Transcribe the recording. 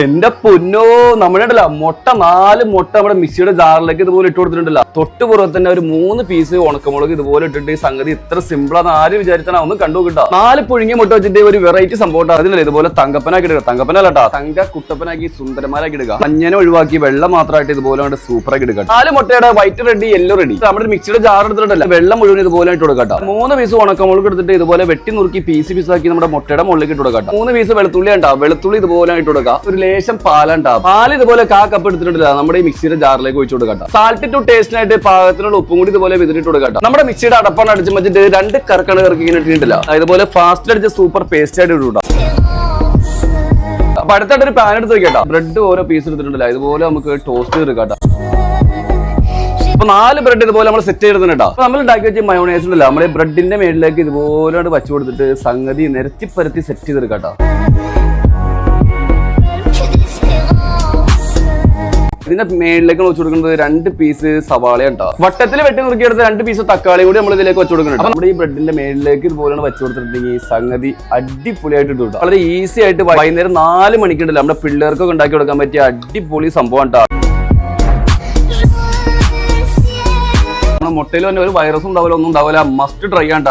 എന്റെ പൊന്നോ നമ്മുടെ ഉണ്ടല്ലോ മുട്ട നാല് മുട്ട നമ്മുടെ മിക്സിയുടെ ജാറിലേക്ക് ഇതുപോലെ ഇട്ട് കൊടുത്തിട്ടുണ്ടല്ലോ. തൊട്ട് പുറത്ത് തന്നെ ഒരു മൂന്ന് പീസ് ഉണക്കമുളക് ഇതുപോലെ ഇട്ടിട്ട് ഈ സംഗതി ഇത്ര സിമ്പിൾ ആണെന്ന് ആര് വിചാരിച്ചാണ്. ഒന്ന് കണ്ടു കിട്ടാ നാല് പുഴുങ്ങിയ മുട്ട വെച്ചിട്ട് ഒരു വെറൈറ്റി സംഭവം അതിനല്ല ഇതുപോലെ തങ്കപ്പനാക്കി ഇടുക. തങ്കപ്പനല്ല കേട്ടോ തങ്ക കുട്ടപ്പനാക്കി സുന്ദരമാരാക്കി ഇടുക. മഞ്ഞനെ ഒഴിവാക്കി വെള്ളം മാത്രമായിട്ട് ഇതുപോലെ കൊണ്ട് സൂപ്പറാക്കി എടുക്കുക നാല് മുട്ടയുടെ വൈറ്റ് റെഡി യെല്ലോ റെഡി നമ്മുടെ മിക്സിയുടെ ജാർ എടുത്തിട്ടല്ല വെള്ളം മുഴുവൻ ഇതുപോലെ ഇട്ട് കൊടുക്കട്ടെ മൂന്ന് പീസ് ഉണക്കമുളക് എടുത്തിട്ട് ഇതുപോലെ വെട്ടി നുറുക്കി പീസ് പീസാക്കി നമ്മുടെ മുട്ടയുടെ മുകളിലേക്ക് ഇട്ട് കൊടുക്കട്ടെ മൂന്ന് പീസ് വെളുത്തുള്ളി ഉണ്ടാവും വെളുത്തുള്ളി ഇതുപോലെ ഇട്ട് കൊടുക്കുക. ഒരു ലേശം പാലുണ്ടാവും. പാൽ ഇതുപോലെ കാ കപ്പ് എടുത്തിട്ടില്ല നമ്മുടെ ഈ മിക്സിയുടെ ജാറിലേക്ക് ഒഴിച്ചു കൊടുക്കാം സാൾട്ട് ടു ടേസ്റ്റ് ടേസ്റ്റിനായിട്ട് പാകത്തിനുള്ള ഉപ്പും കൂടി ഇതുപോലെ വിതിരിട്ട് കൊടുക്കാം നമ്മുടെ മിക്സിയുടെ അടപ്പാണ് അടിച്ച് വെച്ചിട്ട് രണ്ട് കറക്കണ കറക്കി ഇങ്ങനെ ഇട്ടിട്ടില്ല ഇതുപോലെ ഫാസ്റ്റ് അടിച്ച് സൂപ്പർ പേസ്റ്റ് ആയിട്ട് ഇട്ടു അപ്പൊ അടുത്തായിട്ട് ഒരു പാൻ എടുത്ത് വെക്കട്ടോ ബ്രെഡ് ഓരോ പീസ് എടുത്തിട്ടുണ്ടല്ലോ. ഇതുപോലെ നമുക്ക് ടോസ്റ്റ് ചെയ്ത് കേട്ടോ. അപ്പൊ നാല് ബ്രെഡ് ഇതുപോലെ നമ്മൾ സെറ്റ് ചെയ്തിട്ടുണ്ട് അപ്പൊ നമ്മൾ ഉണ്ടാക്കി വെച്ച മയോണൈസ് ഉണ്ടല്ലോ. നമ്മൾ ബ്രെഡിന്റെ മേളിലേക്ക് ഇതുപോലെ വച്ചു കൊടുത്തിട്ട് സംഗതി നിരത്തി പരത്തി സെറ്റ് ചെയ്തെടുക്കാട്ടോ ഇതിന്റെ മേളിലേക്ക് വെച്ച് കൊടുക്കുന്നത് രണ്ട് പീസ് സവാള ഉണ്ടാവും വട്ടത്തിൽ വെട്ടി നുറുക്കിയെടുത്ത രണ്ട് പീസ് തക്കാളി കൂടി നമ്മൾ ഇതിലേക്ക് വെച്ച് കൊടുക്കുന്നുണ്ട്. നമ്മുടെ ഈ ബ്രെഡിന്റെ മേളിലേക്ക് ഇതുപോലെയാണ് വെച്ച് കൊടുത്തിട്ടുണ്ടെങ്കിൽ സംഗതി അടിപൊളിയായിട്ട് ഇട്ടു വളരെ ഈസി ആയിട്ട് വൈകുന്നേരം നാല് മണിക്കുണ്ടല്ലോ. നമ്മുടെ പിള്ളേർക്കൊക്കെ ഉണ്ടാക്കി കൊടുക്കാൻ പറ്റിയ അടിപൊളി സംഭവം ഉണ്ടാവും മുട്ടയിൽ തന്നെ ഒരു വൈറസ് ഉണ്ടാവില്ല ഒന്നും ഉണ്ടാവില്ല മസ്റ്റ് ട്രൈ ചെയ്യാണ്ട